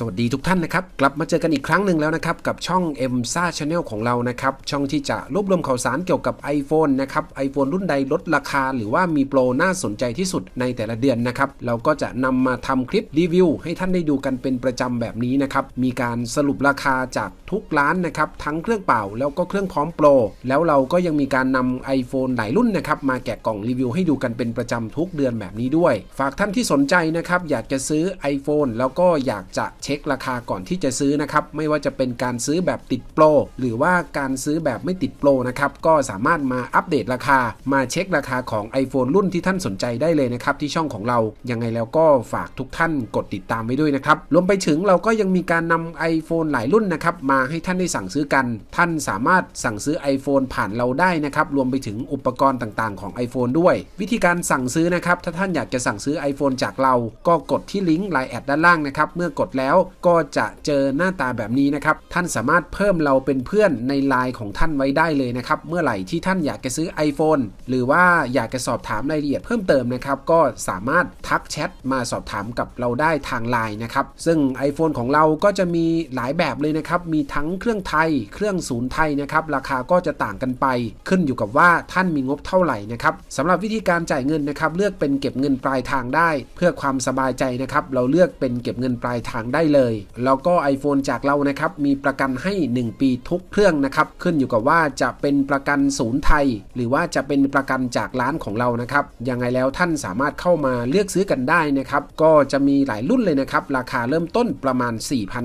สวัสดีทุกท่านนะครับ กลับมาเจอกันอีกครั้งหนึ่งแล้วนะครับ กับช่อง m s a Channel ของเรานะครับ ช่องที่จะรวบรวมข่าวสารเกี่ยวกับ iPhone นะครับ iPhone รุ่นใดลดราคา หรือว่ามีโปรน่าสนใจที่สุดในแต่ละเดือนนะครับ เราก็จะนำมาทำคลิปรีวิว ให้ท่านได้ดูกันเป็นประจำแบบนี้นะครับ มีการสรุปราคาจากทุกร้านนะครับ ทั้งเครื่องเปล่าแล้วก็เครื่องพร้อมโปรแล้วเราก็ยังมีการนำ iPhone หลายรุ่นนะครับมาแกะกล่องรีวิวให้ดูกันเป็นประจำทุกเดือนแบบนี้ด้วย ฝากท่านที่สนใจนะครับอยากจะซื้อ iPhone แล้วก็อยากจะเช็คราคาก่อนที่จะซื้อนะครับ ไม่ว่าจะเป็นการซื้อแบบติดโปรหรือว่าการซื้อแบบไม่ติดโปรนะครับ ก็สามารถมาอัปเดตราคา มาเช็คราคาของ iPhone รุ่นที่ท่านสนใจได้เลยนะครับ ที่ช่องของเรา ยังไงแล้วก็ฝากทุกท่านกดติดตามไว้ด้วยนะครับ รวมไปถึงเราก็ยังมีการนำ iPhone หลายรุ่นนะครับ มาให้ท่านได้สั่งซื้อกัน ท่านสามารถสั่งซื้อ iPhone ผ่านเราได้นะครับ รวมไปถึงอุปกรณ์ต่างๆ ของ iPhone ด้วย วิธีการสั่งซื้อนะครับ ถ้าท่านอยากจะสั่งซื้อ iPhone จากเรา ก็กดที่ลิงก์ Line แอดด้านล่างนะครับ เมื่อกดแล้วก็จะเจอหน้าตาแบบนี้นะครับ ท่านสามารถเพิ่มเราเป็นเพื่อนใน Line ของท่านไว้ได้เลยนะครับ เมื่อไหร่ที่ท่านอยากจะซื้อ iPhone หรือว่าอยากจะสอบถามรายละเอียดเพิ่มเติมนะครับ ก็สามารถทักแชทมาสอบถามกับเราได้ทาง Line นะครับ ซึ่ง iPhone ของเราก็จะมีหลายแบบเลยนะครับ มีทั้งเครื่องไทย เครื่องศูนย์ไทยนะครับ ราคาก็จะต่างกันไป ขึ้นอยู่กับว่าท่านมีงบเท่าไหร่นะครับสำหรับวิธีการจ่ายเงินนะครับ เลือกเป็นเก็บเงินปลายทางได้ เพื่อความสบายใจนะครับ เราเลือกเป็นเก็บเงินปลายทางได้เลย แล้วก็ iPhone จากเรานะครับมีประกันให้ 1 ปีทุกเครื่องนะครับขึ้นอยู่กับว่าจะเป็นประกันศูนย์ไทย หรือว่าจะเป็นประกันจากร้านของเรานะครับยังไงแล้วท่านสามารถเข้ามาเลือกซื้อกันได้นะครับก็จะมีหลายรุ่นเลยนะครับราคาเริ่มต้นประมาณ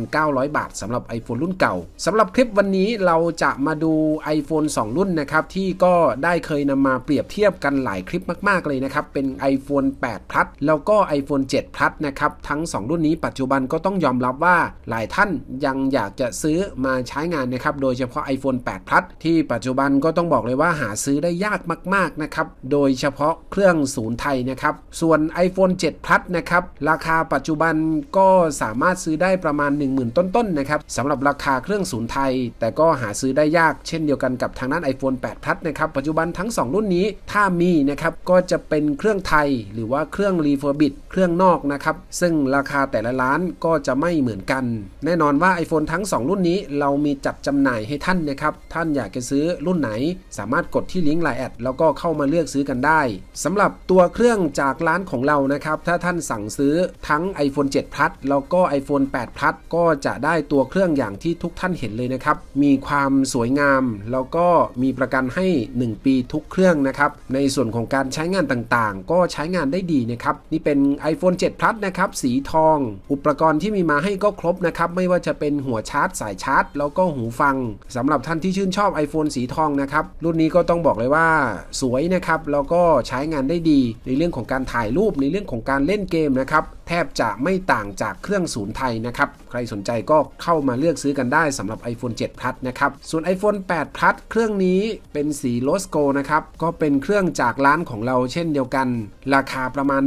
4,900 บาทสำหรับ iPhone รุ่นเก่าสำหรับคลิปวันนี้เราจะมาดู iPhone 2 รุ่นนะครับที่ก็ได้เคยนำมาเปรียบเทียบกันหลายคลิปมาก ๆ เลยนะครับเป็น iPhone 8 Plus แล้วก็ iPhone 7 Plus นะครับทั้ง 2 รุ่นนี้ปัจจุบันก็ต้องยอมรับว่าหลายท่านยังอยากจะซื้อมาใช้งานนะครับ โดยเฉพาะ iPhone 8 Plus ที่ปัจจุบันก็ต้องบอกเลยว่าหาซื้อได้ยากมากๆนะครับ โดยเฉพาะเครื่องศูนย์ไทยนะครับ ส่วน iPhone 7 Plus นะครับ ราคาปัจจุบันก็สามารถซื้อได้ประมาณ 10,000 ต้นๆนะครับสำหรับราคาเครื่องศูนย์ไทย แต่ก็หาซื้อได้ยากเช่นเดียวกันกับทางด้าน iPhone 8 Plus นะครับ ปัจจุบันทั้ง 2 รุ่นนี้ถ้ามีนะครับก็จะเป็นเครื่องไทย หรือว่าเครื่องรีเฟอร์บิดเครื่องนอกนะครับ ซึ่งราคาแต่ละร้านก็จะไม่เหมือนกัน แน่นอนว่า iPhone ทั้ง 2 รุ่นนี้ เรามีจัดจำหน่ายให้ท่านนะครับ ท่านอยากจะซื้อรุ่นไหน สามารถกดที่ลิงก์ Line แอดแล้วก็เข้ามาเลือกซื้อกันได้สำหรับตัวเครื่องจากร้านของเรานะครับ ถ้าท่านสั่งซื้อทั้ง iPhone 7 Plus แล้วก็ iPhone 8 Plus ก็จะได้ตัวเครื่องอย่างที่ทุกท่านเห็นเลยนะครับ มีความสวยงาม แล้วก็มีประกันให้ 1 ปีทุกเครื่องนะครับ ในส่วนของการใช้งานต่างๆ ก็ใช้งานได้ดีนะครับ นี่เป็น iPhone 7 Plus นะครับ สีทอง อุปกรณ์ที่มีมาให้ก็ครบนะครับ ไม่ว่าจะเป็นหัวชาร์จสายชาร์จ แล้วก็หูฟังสำหรับท่านที่ชื่นชอบ iPhone สีทองนะครับ รุ่นนี้ก็ต้องบอกเลยว่าสวยนะครับ แล้วก็ใช้งานได้ดี ในเรื่องของการถ่ายรูปในเรื่องของการเล่นเกมนะครับแทบจะไม่ต่างจากเครื่องศูนย์ไทยนะครับ ใครสนใจก็เข้ามาเลือกซื้อกันได้สำหรับ iPhone 7 Plus นะครับ ส่วน iPhone 8 Plus เครื่องนี้เป็นสีโลสโกนะครับ ก็เป็นเครื่องจากร้านของเราเช่นเดียวกัน ราคาประมาณ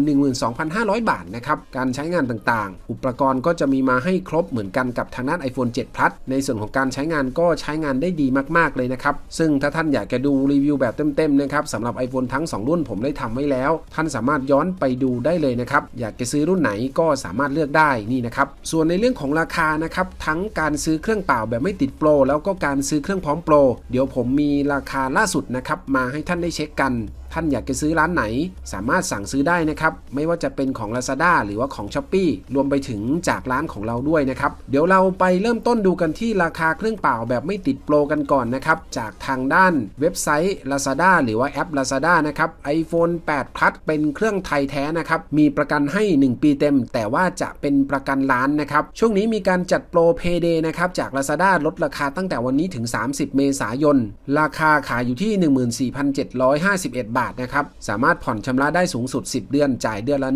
12,500 บาทนะครับ การใช้งานต่างๆ อุปกรณ์ก็จะมีมาให้ครบเหมือนกันกับทางด้าน iPhone 7 Plus ในส่วนของการใช้งานก็ใช้งานได้ดีมากๆเลยนะครับ ซึ่งถ้าท่านอยากจะดูรีวิวแบบเต็มๆนะครับสำหรับ iPhone ทั้ง 2 รุ่นผมได้ทำไว้แล้ว ท่านสามารถย้อนไปดูได้เลยนะครับ อยากจะซื้อรุ่นไหนก็สามารถเลือกได้นี่นะครับ ส่วนในเรื่องของราคานะครับทั้งการซื้อเครื่องเปล่าแบบไม่ติดโปรแล้วก็การซื้อเครื่องพร้อมโปรเดี๋ยวผมมีราคาล่าสุดนะครับมาให้ท่านได้เช็คกัน ท่านอยากจะซื้อร้านไหน สามารถสั่งซื้อได้นะครับ ไม่ว่าจะเป็นของ Lazada หรือว่าของ s h อ p e e รวมไปถึงจากร้านของเราด้วยนะครับ เดี๋ยวเราไปเริ่มต้นดูกันที่ราคาเครื่องเปล่าแบบไม่ติดโปรกันก่อนนะครับ จากทางด้านเว็บไซต์ Lazada หรือว่าแอป Lazada นะครับ iPhone 8 Plus เป็นเครื่องไทยแท้นะครับ มีประกันให้ 1 ปีเต็ม แต่ว่าจะเป็นประกันล้านนะครับ ช่วงนี้มีการจัดโปร Payday นะครับ จาก Lazada ลดราคาตั้งแต่วันนี้ถึง 30 เมษายน ราคาขายอยู่ที่ 14,751 บาทนะครับ สามารถผ่อนชำระได้สูงสุด 10 เดือน จ่ายเดือนละ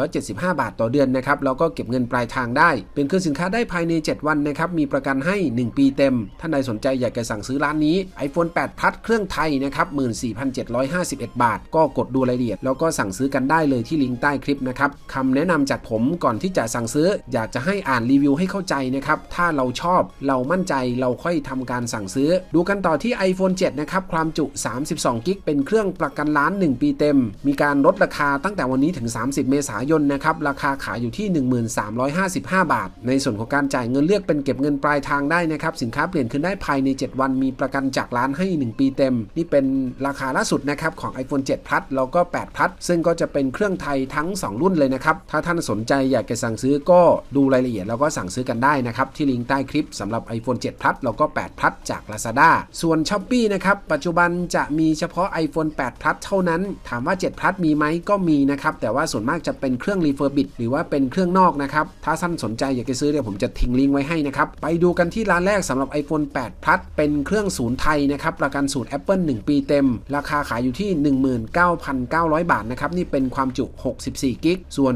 1,475 บาทต่อเดือนนะครับ แล้วก็เก็บเงินปลายทางได้ เป็นเครื่องสินค้าได้ภายใน 7 วันนะครับ มีประกันให้ 1 ปีเต็ม ท่านใดสนใจอยากจะสั่งซื้อร้านนี้ iPhone 8 Plus เครื่องไทยนะครับ14,751 บาท ก็กดดูรายละเอียด แล้วก็สั่งซื้อกันได้เลยที่ลิงก์ใต้คลิปนะครับคำแนะนำจากผมก่อนที่จะสั่งซื้อ อยากจะให้อ่านรีวิวให้เข้าใจนะครับ ถ้าเราชอบ เรามั่นใจ เราค่อยทำการสั่งซื้อ ดูกันต่อที่ iPhone 7 นะครับ ความจุ 32 กิก เป็นเครื่องประกันกันล้าน 1 ปีเต็ม มีการลดราคาตั้งแต่วันนี้ถึง 30 เมษายนนะครับ ราคาขายอยู่ที่ 1355 บาท ในส่วนของการจ่ายเงินเลือกเป็นเก็บเงินปลายทางได้นะครับ สินค้าเปลี่ยนคืนได้ภายใน 7 วัน มีประกันจากร้านให้ 1 ปีเต็ม นี่เป็นราคาล่าสุดนะครับของ iPhone 7 Plus แล้วก็ 8 Plus ซึ่งก็จะเป็นเครื่องไทยทั้ง 2 รุ่นเลยนะครับ ถ้าท่านสนใจอยากจะสั่งซื้อก็ดูรายละเอียดแล้วก็สั่งซื้อกันได้นะครับที่ลิงก์ใต้คลิปสำหรับ iPhone 7 Plus แล้วก็ 8 Plus จาก Lazada ส่วน s h อ p e e นะครับปัจจุบันจะมีเฉพาะ iPhone 8 Plus เท่านั้น ถามว่า7 Plus มีไหมก็มีนะครับ แต่ว่าส่วนมากจะเป็นเครื่อง refurbish หรือว่าเป็นเครื่องนอกนะครับ ถ้าท่านสนใจอยากจะซื้อเดี๋ยวผมจะทิ้งลิงก์ไว้ให้นะครับ ไปดูกันที่ร้านแรกสำหรับ iPhone 8 Plus เป็นเครื่องศูนย์ไทยนะครับ ประกันศูนย์ Apple 1 ปีเต็ม ราคาขายอยู่ที่ 19,900 บาทนะครับ นี่เป็นความจุ 64 กิก ส่วน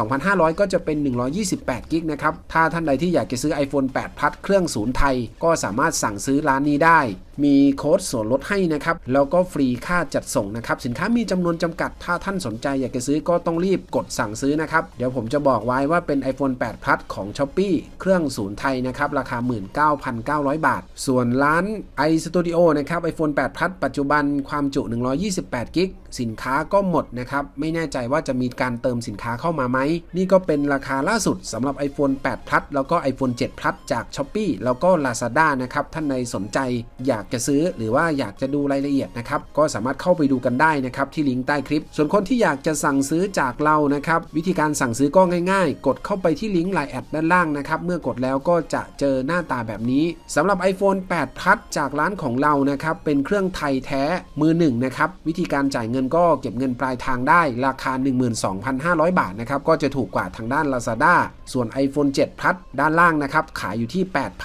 22,500 ก็จะเป็น 128 กิกนะครับ ถ้าท่านใดที่อยากจะซื้อ iPhone 8 Plus เครื่องศูนย์ไทย ก็สามารถสั่งซื้อร้านนี้ได้มีโค้ดส่วนลดให้นะครับ แล้วก็ฟรีค่าจัดส่งนะครับ สินค้ามีจำนวนจำกัด ถ้าท่านสนใจอยากจะซื้อก็ต้องรีบกดสั่งซื้อนะครับ เดี๋ยวผมจะบอกไว้ว่าเป็น iPhone 8 Plus ของ s h อ p e e เครื่องศูนย์ไทยนะครับ ราคา 19,900 บาท ส่วนร้าน iStudio นะครับ iPhone 8 Plus ปัจจุบันความจุ 128กิก สินค้าก็หมดนะครับ ไม่แน่ใจว่าจะมีการเติมสินค้าเข้ามาไหม นี่ก็เป็นราคาล่าสุดสำหรับ iPhone 8 Plus แล้วก็ iPhone 7 Plus จาก s h อ p e e แล้วก็ Lazada นะครับ ท่านใดสนใจอยากจะซื้อหรือว่าอยากจะดูรายละเอียดนะครับ ก็สามารถเข้าไปดูกันได้นะครับ ที่ลิงก์ใต้คลิป ส่วนคนที่อยากจะสั่งซื้อจากเรานะครับ วิธีการสั่งซื้อก็ง่าย ๆ กดเข้าไปที่ลิงก์ไลน์แอดด้านล่างนะครับ เมื่อกดแล้วก็จะเจอหน้าตาแบบนี้สำหรับ iPhone 8 Plus จากร้านของเรานะครับเป็นเครื่องไทยแท้มือหนึ่งนะครับวิธีการจ่ายเงินก็เก็บเงินปลายทางได้ราคา 12,500 บาทนะครับก็จะถูกกว่าทางด้าน Lazada ส่วน iPhone 7 Plus ด้านล่างนะครับขายอยู่ที่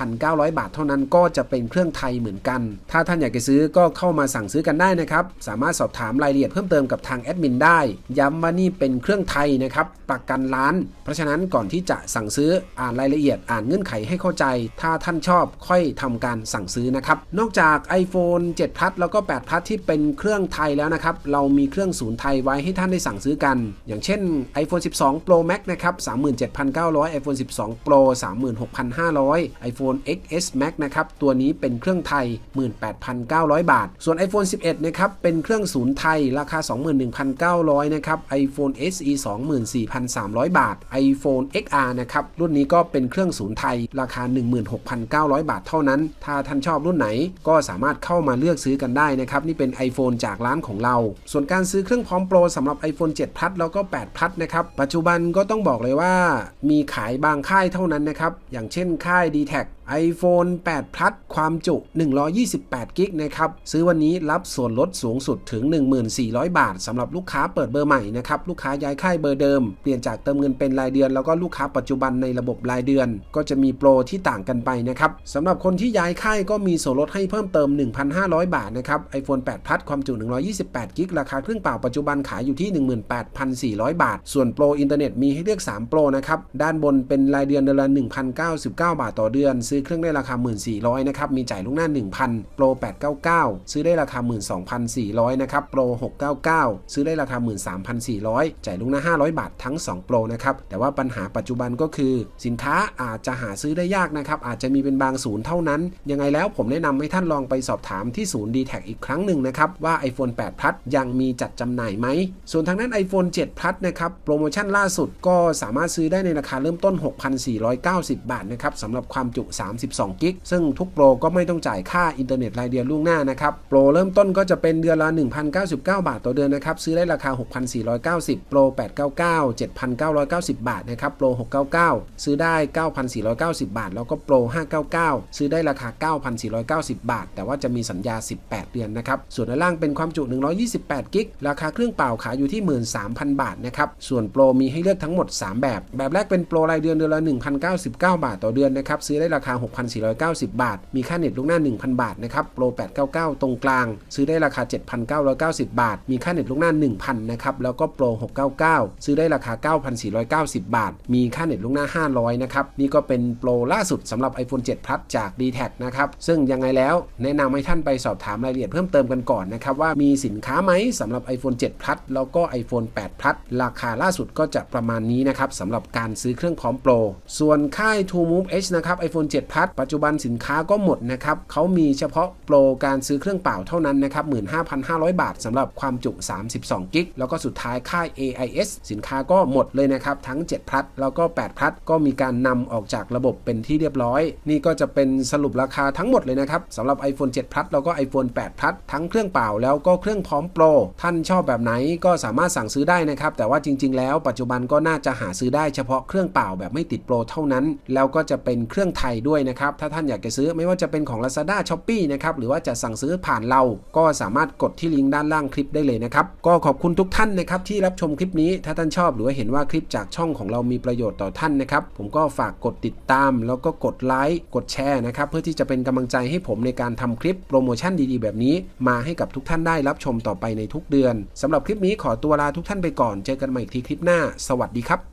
8,900 บาทเท่านั้นก็จะเป็นเครื่องไทยเหมือนกัน ถ้าท่านอยากจะซื้อก็เข้ามาสั่งซื้อกันได้นะครับสามารถสอบถามรายละเอียดเพิ่มเติมกับทางแอดมินได้ ย้ำว่านี่เป็นเครื่องไทยนะครับประกันร้าน เพราะฉะนั้นก่อนที่จะสั่งซื้ออ่านรายละเอียดอ่านเงื่อนไขให้เข้าใจ ถ้าท่านชอบค่อยทำการสั่งซื้อนะครับนอกจาก iPhone 7 Plus แล้วก็8 Plus ที่เป็นเครื่องไทยแล้วนะครับเรามีเครื่องศูนย์ไทยไว้ให้ท่านได้สั่งซื้อกัน อย่างเช่น iPhone 12 Pro Max นะครับ 37,900 iPhone 12 Pro 36,500 iPhone XS Max นะครับ ตัวนี้เป็นเครื่องไทย 18,900 บาท ส่วน iPhone 11 นะครับ เป็นเครื่องศูนย์ไทย ราคา 21,900 นะครับ iPhone SE 24,300 บาท iPhone XR นะครับ รุ่นนี้ก็เป็นเครื่องศูนย์ไทย ราคา 16,900 บาทเท่านั้น ถ้าท่านชอบรุ่นไหนก็สามารถเข้ามาเลือกซื้อกันได้นะครับ นี่เป็น iPhone จากร้านของเราส่วนการซื้อเครื่องพร้อมโปรสำหรับ iPhone 7 Plus แล้วก็ 8 Plus นะครับ ปัจจุบันก็ต้องบอกเลยว่ามีขายบางค่ายเท่านั้นนะครับ อย่างเช่นค่าย d t แท iPhone 8 Plus ความจุ 128กิกนะครับ ซื้อวันนี้รับส่วนลดสูงสุดถึง 1400 บาทสำหรับลูกค้าเปิดเบอร์ใหม่นะครับ ลูกค้าย้ายค่ายเบอร์เดิม เปลี่ยนจากเติมเงินเป็นรายเดือน แล้วก็ลูกค้าปัจจุบันในระบบรายเดือน ก็จะมีโปรที่ต่างกันไปนะครับสำหรับคนที่ย้ายค่ายก็มีส่วนลดให้เพิ่มเติม 1,500 บาทนะครับ iPhone 8 Plus ความจุ 128กิกราคาเครื่องเปล่าปัจจุบันขายอยู่ที่ 18,400 บาท ส่วนโปรอินเทอร์เน็ตมีให้เลือก 3 โปรนะครับด้านบนเป็นรายเดือนเดือนละ1,099 บาทต่อเดือนซื้อเครื่องได้ราคา 1400นะครับ มีจ่ายลูกหน้า 1,000โปร899 ซื้อได้ราคา 12,400นะครับโปร699 ซื้อได้ราคา 13,400 จ่ายลูกหน้า 500 บาททั้ง2โปรนะครับ แต่ว่าปัญหาปัจจุบันก็คือ สินค้าอาจจะหาซื้อได้ยากนะครับ อาจจะมีเป็นบางศูนย์เท่านั้น ยังไงแล้วผมแนะนำให้ท่านลองไปสอบถามที่ศูนย์ d t แทอีกครั้งหนึ่งนะครับว่า iPhone 8 Plus ยังมีจัดจำหน่ายไหม ส่วนทางด้าน iPhone 7 Plus นะครับโปรโมชั่นล่าสุดก็สามารถซื้อได้ในราคาเริ่มต้น 6,490 บาทนะครับสำหรับความจุ32กิกซึ่งทุกโปรก็ไม่ต้องจ่ายค่าอินเทอร์เน็ตรายเดือนล่วงหน้านะครับ โปรเริ่มต้นก็จะเป็นเดือนละ 1,099 บาทต่อเดือนนะครับ ซื้อได้ราคา 6,490 โปร 899 7,990 บาทนะครับ โปร 699 ซื้อได้ 9,490 บาท แล้วก็โปร 599 ซื้อได้ราคา 9,490 บาท แต่ว่าจะมีสัญญา 18 เดือนนะครับ ส่วนด้านล่างเป็นความจุ 128 กิก ราคาเครื่องเปล่าขายอยู่ที่ 13,000 บาทนะครับ ส่วนโปรมีให้เลือกทั้งหมด 3 แบบ แบบแรกเป็นโปรรายเดือนเดือนละ 1,099 บาทต่อเดือนนะครับ ซื้อได้ราคา6,490 บาท มีค่าเน็ตลูกหน้า 1,000 บาทนะครับโปร 899 ตรงกลาง ซื้อได้ราคา 7,990 บาท มีค่าเน็ตลูกหน้า 1,000 นะครับ แล้วก็โปร 699 ซื้อได้ราคา 9,490 บาท มีค่าเน็ตลูกหน้า 500 นะครับ นี่ก็เป็นโปรล่าสุดสำหรับ iPhone 7 Plus จาก d t แทนะครับ ซึ่งยังไงแล้วแนะนำให้ท่านไปสอบถามรายละเอียดเพิ่มเติมกันก่อนนะครับ ว่ามีสินค้าไหมสำหรับ iPhone 7 Plus แล้วก็ iPhone 8 Plus ราคาล่าสุดก็จะประมาณนี้นะครับสำหรับการซื้อเครื่องพร้อมโปร ส่วนค่าย True Move H นะครับ iPhone 7 Plus ปัจจุบันสินค้าก็หมดนะครับเขามีเฉพาะโปรการซื้อเครื่องเปล่าเท่านั้นนะครับ 15,500 บาทสำหรับความจุ 32 กิก แล้วก็สุดท้ายค่าย AIS สินค้าก็หมดเลยนะครับ ทั้ง7 Plus แล้วก็8 Plus ก็มีการนำออกจากระบบเป็นที่เรียบร้อย นี่ก็จะเป็นสรุปราคาทั้งหมดเลยนะครับสำหรับ iPhone 7 Plus แล้วก็ iPhone 8 Plus ทั้งเครื่องเปล่าแล้วก็เครื่องพร้อมโปรท่านชอบแบบไหนก็สามารถสั่งซื้อได้นะครับ แต่ว่าจริง ๆ แล้วปัจจุบันก็น่าจะหาซื้อได้เฉพาะเครื่องเปล่าแบบไม่ติดโปรเท่านั้น แล้วก็จะเป็นเครื่องไทยด้วยนะครับ ถ้าท่านอยากจะซื้อไม่ว่าจะเป็นของ Lazada Shopee นะครับ หรือว่าจะสั่งซื้อผ่านเรา ก็สามารถกดที่ลิงก์ด้านล่างคลิปได้เลยนะครับ ก็ขอบคุณทุกท่านนะครับที่รับชมคลิปนี้ ถ้าท่านชอบหรือว่าเห็นว่าคลิปจากช่องของเรามีประโยชน์ต่อท่านนะครับ ผมก็ฝากกดติดตาม แล้วก็กดไลค์ กดแชร์นะครับ เพื่อที่จะเป็นกำลังใจให้ผมในการทำคลิปโปรโมชั่นดีๆ แบบนี้ มาให้กับทุกท่านได้รับชมต่อไปในทุกเดือนสำหรับคลิปนี้ขอตัวลาทุกท่านไปก่อน เจอกันใหม่อีกทีคลิปหน้า สวัสดีครับ